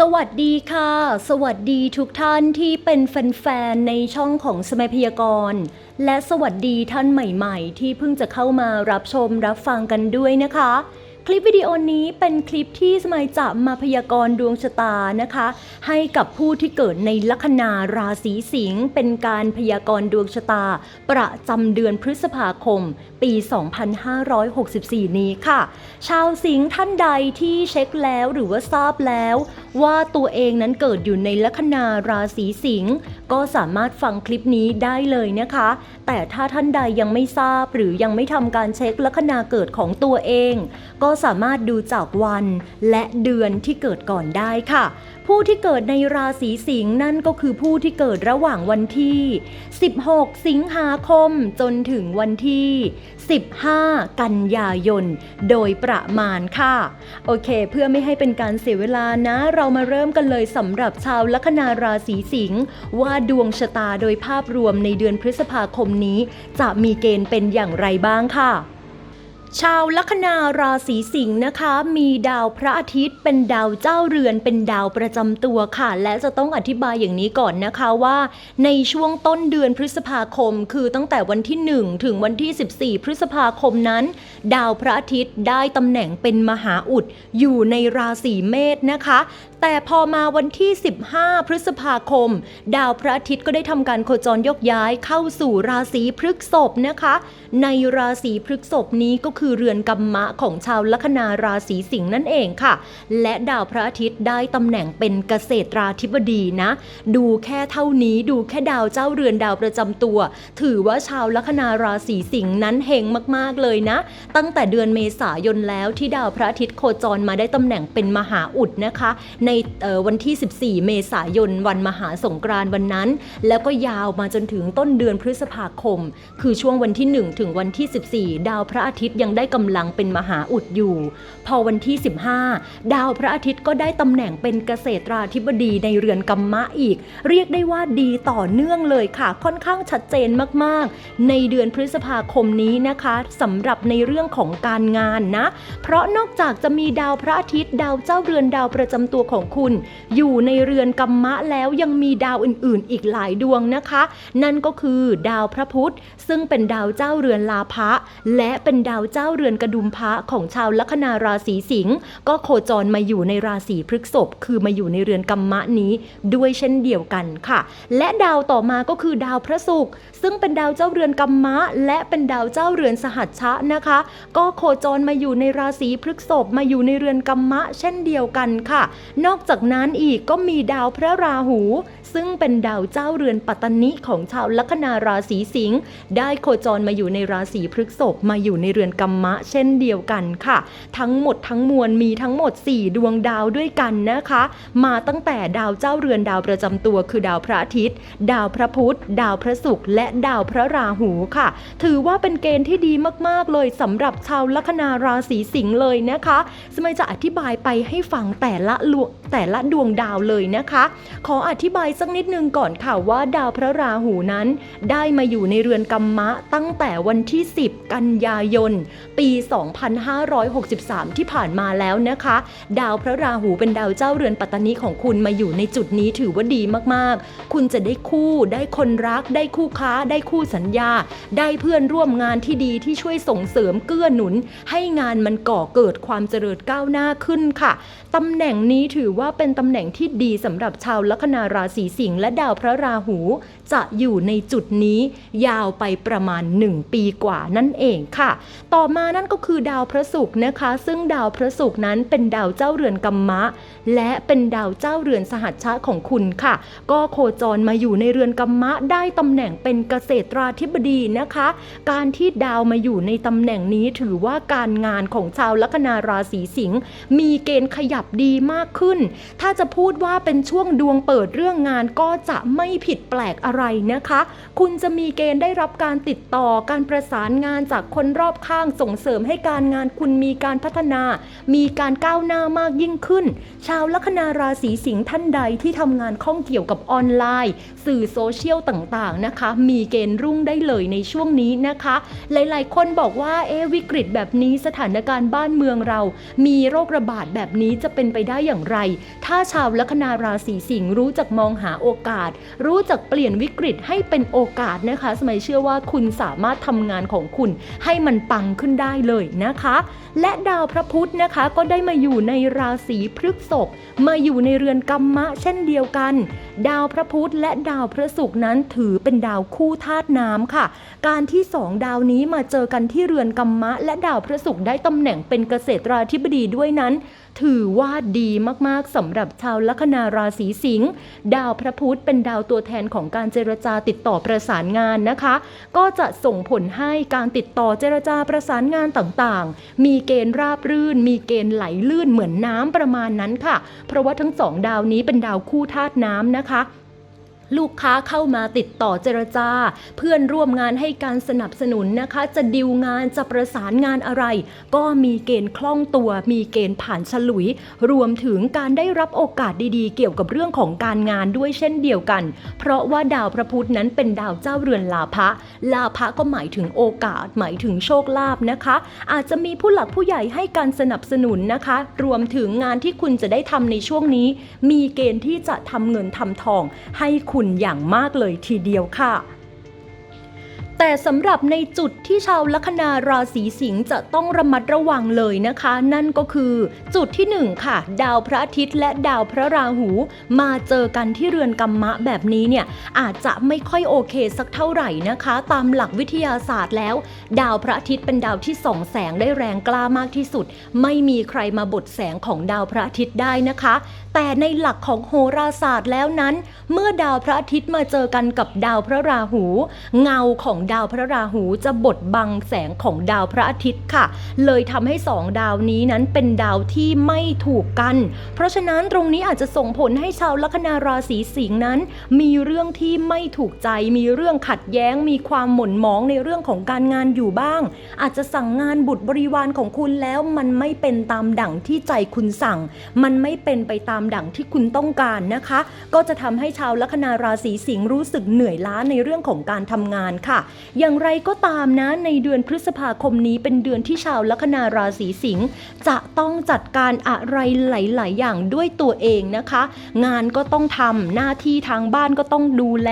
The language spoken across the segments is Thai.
สวัสดีค่ะ สวัสดีทุกท่านที่เป็นแฟนๆในช่องของสมัยพยากรณ์และสวัสดีท่านใหม่ๆ ที่เพิ่งจะเข้ามารับชมรับฟังกันด้วยนะคะ คลิปวิดีโอนี้เป็นคลิปที่สมัยจะมาพยากรณ์ดวงชะตานะคะ ให้กับผู้ที่เกิดในลัคนาราศีสิงห์เป็นการพยากรณ์ดวงชะตา ประจำเดือนพฤษภาคม ปี 2564 นี้ค่ะ ชาวสิงห์ท่านใดที่เช็คแล้วหรือว่าทราบแล้ว ว่าตัวเองนั้นเกิดอยู่ในลัคนาราศีสิงห์ก็สามารถฟังคลิปนี้ได้เลยนะคะ แต่ถ้าท่านใดยังไม่ทราบหรือยังไม่ทำการเช็คลัคนาเกิดของตัวเอง ก็สามารถดูจากวันและเดือนที่เกิดก่อนได้ค่ะ ผู้ที่เกิดในราศีสิงห์นั่นก็คือผู้ที่เกิดระหว่างวันที่ 16 สิงหาคมจนถึงวันที่ 15 กันยายน โดยประมาณค่ะ โอเค เพื่อไม่ให้เป็นการเสียเวลานะ เรามาเริ่มกันเลยสำหรับชาวลัคนาราศีสิงห์ว่าดวงชะตาโดยภาพรวมในเดือนพฤษภาคมนี้ จะมีเกณฑ์เป็นอย่างไรบ้างค่ะ ชาวลัคนาราศีสิงห์นะคะ มีดาวพระอาทิตย์เป็นดาวเจ้าเรือนเป็นดาวประจำตัวค่ะ และจะต้องอธิบายอย่างนี้ก่อนนะคะว่า ในช่วงต้นเดือนพฤษภาคม คือตั้งแต่วันที่ 1 ถึงวันที่ 14 พฤษภาคมนั้น ดาวพระอาทิตย์ได้ตำแหน่งเป็นมหาอุดอยู่ในราศีเมษนะคะ แต่พอมาวันที่ 15 พฤษภาคม ดาวพระอาทิตย์ก็ได้ทำการโคจรยกย้ายเข้าสู่ราศีพฤกษภนะคะ ในราศีพฤกษภนี้ก็คือือเรือนกัมมะของชาวลัคนาราศีสิงห์นั่นเองค่ะ และดาวพระอาทิตย์ได้ตำแหน่งเป็นเกษตราธิบดีนะ ดูแค่เท่านี้ดูแค่ดาวเจ้าเรือนดาวประจำตัว ถือว่าชาวลัคนาราศีสิงห์นั้นเฮงมากๆเลยนะ ตั้งแต่เดือนเมษายนแล้วที่ดาวพระอาทิตย์โคจรมาได้ตำแหน่งเป็นมหาอุดนะคะ ในวันที่ 14 เมษายนวันมหาสงกรานต์วันนั้น แล้วก็ยาวมาจนถึงต้นเดือนพฤษภาคม คือช่วงวันที่ 1 ถึงวันที่ 14 ดาวพระอาทิตย์ยังได้กำลังเป็นมหาอุดอยู่ พอวันที่ 15 ดาวพระอาทิตย์ก็ได้ตำแหน่งเป็นเกษตราธิบดีในเรือนกัมมะอีก เรียกได้ว่าดีต่อเนื่องเลยค่ะ ค่อนข้างชัดเจนมากๆ ในเดือนพฤษภาคมนี้นะคะสำหรับในเรื่องของการงานนะ เพราะนอกจากจะมีดาวพระอาทิตย์ ดาวเจ้าเรือนดาวประจำตัวของคุณ อยู่ในเรือนกัมมะแล้วยังมีดาวอื่นๆ อีกหลายดวงนะคะ นั่นก็คือดาวพระพุธซึ่งเป็นดาวเจ้าเรือนลาภะและเป็นดาวเจ้าเรือนกระดุมพระของชาวลัคนาราศีสิงห์ก็โคจรมาอยู่ในราศีพฤกษภคือมาอยู่ในเรือนกัมมะนี้ด้วยเช่นเดียวกันค่ะ และดาวต่อมาก็คือดาวพระศุกร์ซึ่งเป็นดาวเจ้าเรือนกัมมะ และเป็นดาวเจ้าเรือนสหัชชะนะคะ ก็โคจรมาอยู่ในราศีพฤกษภมาอยู่ในเรือนกัมมะ เช่นเดียวกันค่ะ นอกจากนั้นอีกก็มีดาวพระราหู ซึ่งเป็นดาวเจ้าเรือนปัตตนิของชาวลัคนาราศีสิงห์ได้โคจรมาอยู่ในราศีพฤกษภมาอยู่ในเรือนกัมมะเช่นเดียวกันค่ะ ทั้งหมดทั้งมวลมีทั้งหมด 4 ดวงดาวด้วยกันนะคะ มาตั้งแต่ดาวเจ้าเรือนดาวประจำตัวคือดาวพระอาทิตย์ ดาวพระพุธ ดาวพระศุกร์และดาวพระราหูค่ะ ถือว่าเป็นเกณฑ์ที่ดีมากๆเลยสำหรับชาวลัคนาราศีสิงห์เลยนะคะสมัยจะอธิบายไปให้ฟังแต่ละลวงแต่ละดวงดาวเลยนะคะ ขออธิบายสักนิดนึงก่อนค่ะว่าดาวพระราหูนั้น ได้มาอยู่ในเรือนกัมมะตั้งแต่วันที่ 10 กันยายนปี 2563 ที่ผ่านมาแล้วนะคะ ดาวพระราหูเป็นดาวเจ้าเรือนปัตตานีของคุณมาอยู่ในจุดนี้ถือว่าดีมากๆ คุณจะได้คู่ได้คนรัก ได้คู่ค้า ได้คู่สัญญา ได้เพื่อนร่วมงานที่ดีที่ช่วยส่งเสริมเกื้อหนุน ให้งานมันก่อเกิดความเจริญก้าวหน้าขึ้นค่ะตำแหน่งนี้ถือว่าเป็นตำแหน่งที่ดีสำหรับชาวลัคนาราศีสิงห์และดาวพระราหู จะอยู่ในจุดนี้ยาวไปประมาณ 1 ปีกว่านั่นเองค่ะ ต่อ่อมานั่นก็คือดาวพระศุกร์นะคะ ซึ่งดาวพระศุกร์นั้นเป็นดาวเจ้าเรือนกัมมะ และเป็นดาวเจ้าเรือนสหัชชะของคุณค่ะ ก็โคจรมาอยู่ในเรือนกัมมะได้ตำแหน่งเป็นเกษตราธิบดีนะคะ การที่ดาวมาอยู่ในตำแหน่งนี้ถือว่าการงานของชาวลัคนาราศีสิงห์มีเกณฑ์ขยับดีมากขึ้น ถ้าจะพูดว่าเป็นช่วงดวงเปิดเรื่องงานก็จะไม่ผิดแปลกอะไรนะคะ คุณจะมีเกณฑ์ได้รับการติดต่อการประสานงานจากคนรอบข้างส่งเสริมให้การงานคุณมีการพัฒนา มีการก้าวหน้ามากยิ่งขึ้นชาวลัคนาราศีสิงห์ท่านใดที่ทำงานข้องเกี่ยวกับออนไลน์ สื่อโซเชียลต่างๆนะคะ มีเกณฑ์รุ่งได้เลยในช่วงนี้นะคะ หลายๆ คนบอกว่าเอวิกฤตแบบนี้สถานการณ์บ้านเมืองเรา มีโรคระบาดแบบนี้จะเป็นไปได้อย่างไร ถ้าชาวลัคนาราศีสิงห์รู้จักมองหาโอกาส รู้จักเปลี่ยนวิกฤตให้เป็นโอกาสนะคะ สมัยเชื่อว่าคุณสามารถทำงานของคุณ ให้มันปังขึ้นได้เลยนะคะ และดาวพระพุธนะคะก็ได้มาอยู่ในราศีพฤษภมาอยู่ในเรือนกัมมะเช่นเดียวกัน ดาวพระพุธและดาวพระศุกร์นั้นถือเป็นดาวคู่ธาตุน้ำค่ะ การที่สองดาวนี้มาเจอกันที่เรือนกัมมะ และดาวพระศุกร์ได้ตำแหน่งเป็นเกษตราธิบดีด้วยนั้น ถือว่าดีมากๆสำหรับชาวลัคนาราศีสิงห์ดาวพระพุธเป็นดาวตัวแทนของการเจรจาติดต่อประสานงานนะคะ ก็จะส่งผลให้การติดต่อเจรจาประสานงานต่างๆ มีเกณฑ์ราบรื่น มีเกณฑ์ไหลลื่นเหมือนน้ำประมาณนั้นค่ะ เพราะว่าทั้งสองดาวนี้เป็นดาวคู่ธาตุน้ำนะคะ ลูกค้าเข้ามาติดต่อเจรจา เพื่อนร่วมงานให้การสนับสนุนนะคะ จะดิวงานจะประสานงานอะไร ก็มีเกณฑ์คล่องตัว มีเกณฑ์ผ่านฉลุย รวมถึงการได้รับโอกาสดีๆ เกี่ยวกับเรื่องของการงานด้วยเช่นเดียวกัน เพราะว่าดาวพระพุธนั้นเป็นดาวเจ้าเรือนลาภะลาภะก็หมายถึงโอกาส หมายถึงโชคลาภนะคะ อาจจะมีผู้หลักผู้ใหญ่ให้การสนับสนุนนะคะ รวมถึงงานที่คุณจะได้ทำในช่วงนี้ มีเกณฑ์ที่จะทำเงินทำทอง ให้คุณอย่างมากเลยทีเดียวค่ะ แต่สำหรับในจุดที่ชาวลัคนาราศีสิงห์จะต้องระมัดระวังเลยนะคะ นั่นก็คือจุดที่หนึ่งค่ะ ดาวพระอาทิตย์และดาวพระราหู มาเจอกันที่เรือนกัมมะแบบนี้เนี่ยอาจจะไม่ค่อยโอเคสักเท่าไหร่นะคะ ตามหลักวิทยาศาสตร์แล้ว ดาวพระอาทิตย์เป็นดาวที่ส่องแสงได้แรงกล้ามากที่สุด ไม่มีใครมาบดแสงของดาวพระอาทิตย์ได้นะคะ แต่ในหลักของโหราศาสตร์แล้วนั้น เมื่อดาวพระอาทิตย์มาเจอกันกับดาวพระราหู เงาของดาวพระราหูจะบดบังแสงของดาวพระอาทิตย์ค่ะ เลยทำให้สองดาวนี้นั้นเป็นดาวที่ไม่ถูกกัน เพราะฉะนั้นตรงนี้อาจจะส่งผลให้ชาวลัคนาราศีสิงห์นั้น มีเรื่องที่ไม่ถูกใจ มีเรื่องขัดแย้ง มีความหม่นหมองในเรื่องของการงานอยู่บ้าง อาจจะสั่งงานบุตรบริวารของคุณแล้วมันไม่เป็นตามดั่งที่ใจคุณสั่ง มันไม่เป็นไปตามดั่งที่คุณต้องการนะคะ ก็จะทำให้ชาวลัคนาราศีสิงห์รู้สึกเหนื่อยล้าในเรื่องของการทำงานค่ะ อย่างไรก็ตามนะในเดือนพฤษภาคมนี้เป็นเดือนที่ชาวลัคนาราศีสิงห์จะต้องจัดการอะไรหลาย ๆ อย่างด้วยตัวเองนะคะ งานก็ต้องทำหน้าที่ทางบ้านก็ต้องดูแล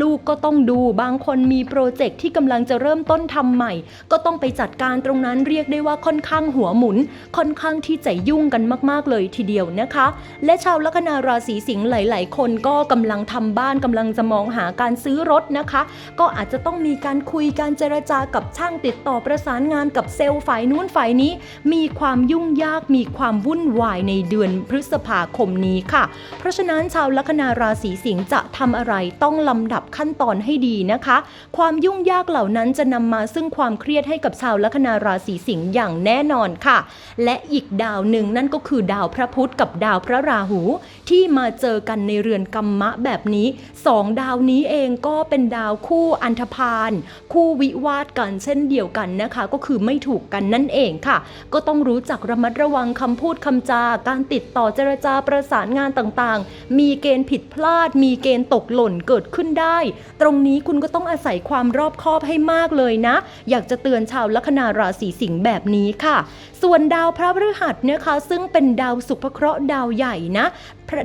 ลูกก็ต้องดูบางคนมีโปรเจกต์ที่กำลังจะเริ่มต้นทำใหม่ ก็ต้องไปจัดการตรงนั้นเรียกได้ว่าค่อนข้างหัวหมุน ค่อนข้างที่จะยุ่งกันมาก ๆ เลยทีเดียวนะคะและและชาวลัคนาราศีสิงห์หลาย ๆ คนก็กำลังทำบ้านกำลังจะมองหาการซื้อรถนะคะ ก็อาจจะต้องมีการคุยการเจรจากับช่างติดต่อประสานงานกับเซลล์ฝ่ายนู้นฝ่ายนี้ มีความยุ่งยากมีความวุ่นวายในเดือนพฤษภาคมนี้ค่ะ เพราะฉะนั้นชาวลัคนาราศีสิงห์จะทำอะไรต้องลำดับขั้นตอนให้ดีนะคะ ความยุ่งยากเหล่านั้นจะนำมาซึ่งความเครียดให้กับชาวลัคนาราศีสิงห์อย่างแน่นอนค่ะ และอีกดาวหนึ่งนั่นก็คือดาวพระพุธกับดาวพระราหูที่มาเจอกันในเรือนกัมมะแบบนี้สองดาวนี้เองก็เป็นดาวคู่อันธพาลคู่วิวาทกันเช่นเดียวกันนะคะ ก็คือไม่ถูกกันนั่นเองค่ะ ก็ต้องรู้จักระมัดระวังคำพูดคำจาการติดต่อเจรจาประสานงานต่างๆ มีเกณฑ์ผิดพลาด มีเกณฑ์ตกหล่นเกิดขึ้นได้ ตรงนี้คุณก็ต้องอาศัยความรอบคอบให้มากเลยนะ อยากจะเตือนชาวลัคนาราศีสิงห์แบบนี้ค่ะ ส่วนดาวพระพฤหัสนะคะ ซึ่งเป็นดาวสุภเคราะห์ดาวใหญ่นะ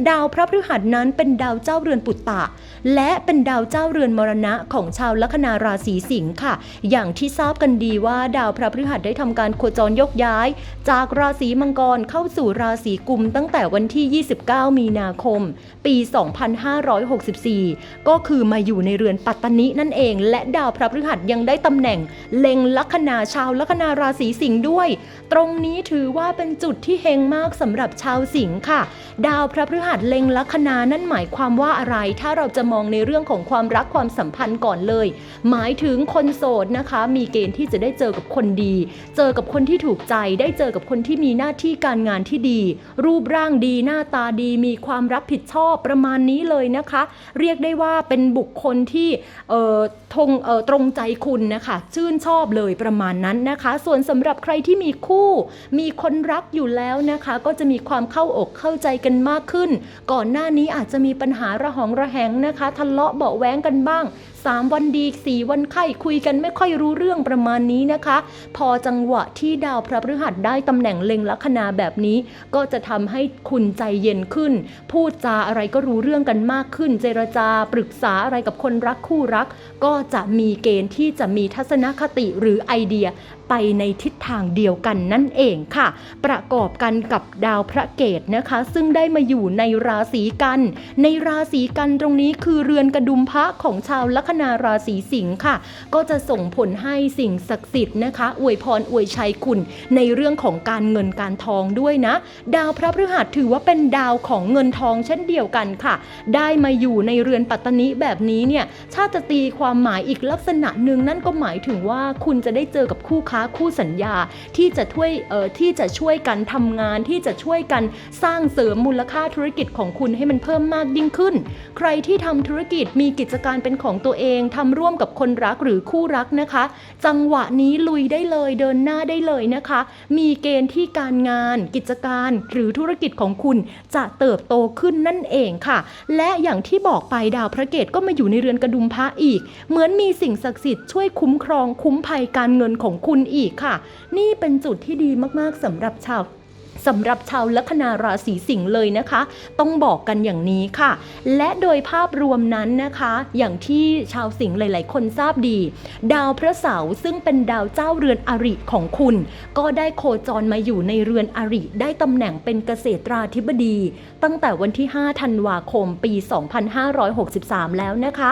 ดาวพระพฤหัสนั้นเป็นดาวเจ้าเรือนปุตตะ และเป็นดาวเจ้าเรือนมรณะของชาวลัคนาราศีสิงห์ค่ะ อย่างที่ทราบกันดีว่าดาวพระพฤหัสได้ทำการโคจรยกย้าย จากราศีมังกรเข้าสู่ราศีกุมตั้งแต่วันที่ 29 มีนาคม ปี 2564 ก็คือมาอยู่ในเรือนปัตตนินั่นเอง และดาวพระพฤหัสยังได้ตำแหน่ง เล็งลัคนาชาวลัคนาราศีสิงห์ด้วย ตรงนี้ถือว่าเป็นจุดที่เฮงมากสำหรับชาวสิงห์ค่ะ ดาวพระพฤหัสเล็งลัคนานั่นหมายความว่าอะไร ถ้าเราจะมองในเรื่องของความรักความสัมพันธ์ก่อนเลย หมายถึงคนโสดนะคะ มีเกณฑ์ที่จะได้เจอกับคนดี เจอกับคนที่ถูกใจ ได้เจอกับคนที่มีหน้าที่การงานที่ดี รูปร่างดีหน้าตาดี มีความรับผิดชอบประมาณนี้เลยนะคะ เรียกได้ว่าเป็นบุคคลที่เอ่อทงเอ่อตรงใจคุณนะคะชื่นชอบเลยประมาณนั้นนะคะ ส่วนสำหรับใครที่มีคู่ มีคนรักอยู่แล้วนะคะ ก็จะมีความเข้าอกเข้าใจกันมากขึ้นก่อนหน้านี้อาจจะมีปัญหาระหองระแหงนะคะทะเลาะเบาแว้งกันบ้าง 3 วันดี 4 วันไข้คุยกันไม่ค่อยรู้เรื่องประมาณนี้นะคะ พอจังหวะที่ดาวพระพฤหัสได้ตำแหน่งเล็งลัคนาแบบนี้ ก็จะทำให้คุณใจเย็นขึ้น พูดจาอะไรก็รู้เรื่องกันมากขึ้น เจรจาปรึกษาอะไรกับคนรักคู่รัก ก็จะมีเกณฑ์ที่จะมีทัศนคติหรือไอเดีย ไปในทิศทางเดียวกันนั่นเองค่ะ ประกอบกันกับดาวพระเกตนะคะ ซึ่งได้มาอยู่ในราศีกัน ในราศีกันตรงนี้คือเรือนกระดุมพระของชาวลัคนาราศีสิงค์ค่ะ ก็จะส่งผลให้สิ่งศักดิ์สิทธิ์นะคะ อวยพรอวยชัยคุณในเรื่องของการเงินการทองด้วยนะ ดาวพระพฤหัสถือว่าเป็นดาวของเงินทองเช่นเดียวกันค่ะ ได้มาอยู่ในเรือนปัตตนิแบบนี้เนี่ยถ้าจะตีความหมายอีกลักษณะหนึ่งนั่นก็หมายถึงว่าคุณจะได้เจอกับคู่ค้าคู่สัญญาที่จะช่วยเอ่อที่จะช่วยกันทำงานที่จะช่วยกันสร้างเสริมมูลค่าธุรกิจของคุณให้มันเพิ่มมากยิ่งขึ้น ใครที่ทำธุรกิจมีกิจการเป็นของตัวเองทำร่วมกับคนรักหรือคู่รักนะคะ จังหวะนี้ลุยได้เลยเดินหน้าได้เลยนะคะ มีเกณฑ์ที่การงาน กิจการหรือธุรกิจของคุณจะเติบโตขึ้นนั่นเองค่ะ และอย่างที่บอกไปดาวพระเกตก็มาอยู่ในเรือนกระดุมพระอีก เหมือนมีสิ่งศักดิ์สิทธิ์ช่วยคุ้มครองคุ้มภัยการเงินของคุณอีกค่ะ นี่เป็นจุดที่ดีมากๆสำหรับชาวสำหรับชาวลัคนาราศีสิงห์เลยนะคะ ต้องบอกกันอย่างนี้ค่ะ และโดยภาพรวมนั้นนะคะ อย่างที่ชาวสิงห์หลาย ๆ คนทราบดี ดาวพระเสาร์ซึ่งเป็นดาวเจ้าเรือนอริของคุณ ก็ได้โคจรมาอยู่ในเรือนอริ ได้ตำแหน่งเป็นเกษตราธิบดี ตั้งแต่วันที่ 5 ธันวาคม ปี 2563 แล้วนะคะ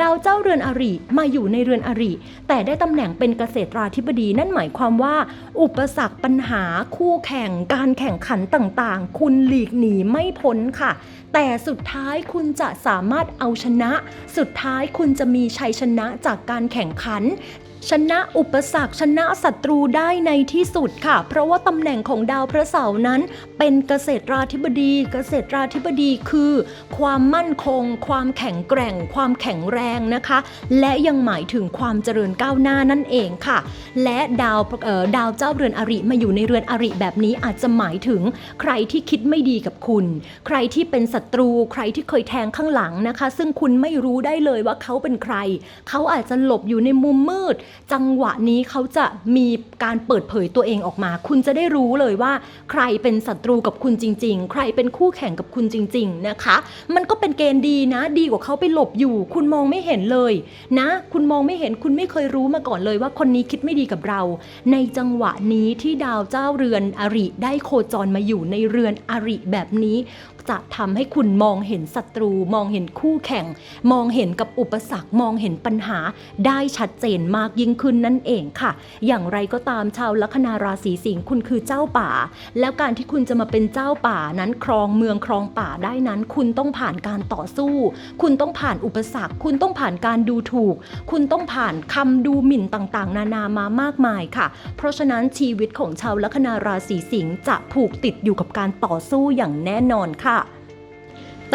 ดาวเจ้าเรือนอริมาอยู่ในเรือนอริ แต่ได้ตำแหน่งเป็นเกษตราธิบดีนั่นหมายความว่า อุปสรรคปัญหาคู่แข่งการแข่งขันต่างๆ คุณหลีกหนีไม่พ้นค่ะ แต่สุดท้ายคุณจะสามารถเอาชนะ สุดท้ายคุณจะมีชัยชนะจากการแข่งขัน ชนะอุปสรรคชนะศัตรูได้ในที่สุดค่ะ เพราะว่าตำแหน่งของดาวพระเสาร์นั้น เป็นเกษตราธิบดี เกษตราธิบดีคือ ความมั่นคง ความแข็งแกร่ง ความแข็งแรงนะคะ และยังหมายถึงความเจริญก้าวหน้านั่นเองค่ะ และดาวดาวเจ้าเรือนอริมาอยู่ในเรือนอริแบบนี้อาจจะหมายถึง ใครที่คิดไม่ดีกับคุณ ใครที่เป็นศัตรู ใครที่เคยแทงข้างหลังนะคะ ซึ่งคุณไม่รู้ได้เลยว่าเขาเป็นใคร เขาอาจจะหลบอยู่ในมุมมืดจังหวะนี้เขาจะมีการเปิดเผยตัวเองออกมา คุณจะได้รู้เลยว่า ใครเป็นศัตรูกับคุณจริง ๆ ใครเป็นคู่แข่งกับคุณจริง ๆ นะคะ มันก็เป็นเกณฑ์ดีนะ ดีกว่าเขาไปหลบอยู่ คุณมองไม่เห็นเลยนะ คุณมองไม่เห็นคุณไม่เคยรู้มาก่อนเลยว่าคนนี้คิดไม่ดีกับเรา ในจังหวะนี้ที่ดาวเจ้าเรือนอริได้โคจรมาอยู่ในเรือนอริแบบนี้ จะทำให้คุณมองเห็นศัตรู มองเห็นคู่แข่ง มองเห็นกับอุปสรรค มองเห็นปัญหา ได้ชัดเจนมากยิ่งขึ้นนั่นเองค่ะ อย่างไรก็ตามชาวลัคนาราศีสิงห์คุณคือเจ้าป่า แล้วการที่คุณจะมาเป็นเจ้าป่านั้นครองเมืองครองป่าได้นั้น คุณต้องผ่านการต่อสู้ คุณต้องผ่านอุปสรรค คุณต้องผ่านการดูถูก คุณต้องผ่านคำดูหมิ่นต่างๆ นานามามากมายค่ะ เพราะฉะนั้นชีวิตของชาวลัคนาราศีสิงห์จะผูกติดอยู่กับการต่อสู้อย่างแน่นอนค่ะ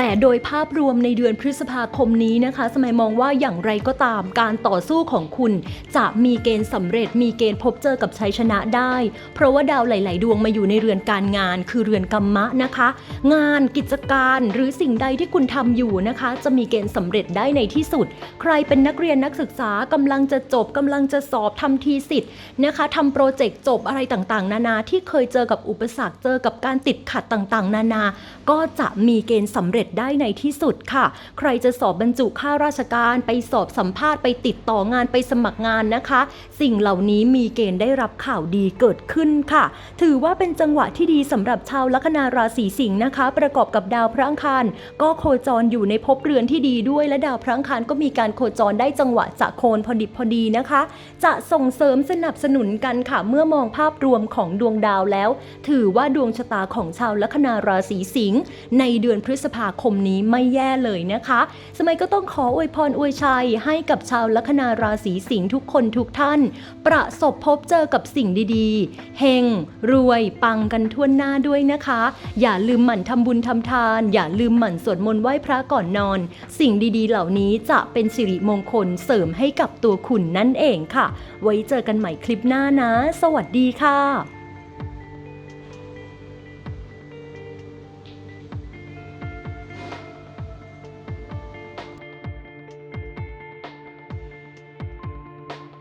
แต่โดยภาพรวมในเดือนพฤษภาคมนี้นะคะ สมัยมองว่าอย่างไรก็ตามการต่อสู้ของคุณ จะมีเกณฑ์สำเร็จมีเกณฑ์พบเจอกับชัยชนะได้ เพราะว่าดาวหลาย ๆ ดวงมาอยู่ในเรือนการงาน คือเรือนกรรมะนะคะ งานกิจการหรือสิ่งใดที่คุณทำอยู่นะคะ จะมีเกณฑ์สำเร็จได้ในที่สุด ใครเป็นนักเรียนนักศึกษากำลังจะจบกำลังจะสอบทำทีสิทธิ์นะคะทำโปรเจกต์จบอะไรต่าง ๆ นานาที่เคยเจอกับอุปสรรคเจอกับการติดขัดต่าง ๆ นานา ก็จะมีเกณฑ์สำเร็จได้ในที่สุดค่ะ ใครจะสอบบรรจุข้าราชการไปสอบสัมภาษณ์ไปติดต่องานไปสมัครงานนะคะ สิ่งเหล่านี้มีเกณฑ์ได้รับข่าวดีเกิดขึ้นค่ะ ถือว่าเป็นจังหวะที่ดีสำหรับชาวลัคนาราศีสิงห์นะคะ ประกอบกับดาวพระอังคารก็โคจรอยู่ในภพเรือนที่ดีด้วย และดาวพระอังคารก็มีการโคจรได้จังหวะจะโคนพอดิบพอดีนะคะ จะส่งเสริมสนับสนุนกันค่ะ เมื่อมองภาพรวมของดวงดาวแล้ว ถือว่าดวงชะตาของชาวลัคนาราศีสิงห์ในเดือนพฤษภาาคมนี้ไม่แย่เลยนะคะ สมัยก็ต้องขออวยพรอวยชัยให้กับชาวลัคนาราศีสิงห์ทุกคนทุกท่าน ประสบพบเจอกับสิ่งดีๆ เฮง รวยปังกันทั่วหน้าด้วยนะคะ อย่าลืมหมั่นทำบุญทำทาน อย่าลืมหมั่นสวดมนต์ไหว้พระก่อนนอน สิ่งดีๆ เหล่านี้จะเป็นสิริมงคลเสริมให้กับตัวคุณนั่นเองค่ะ ไว้เจอกันใหม่คลิปหน้านะ สวัสดีค่ะ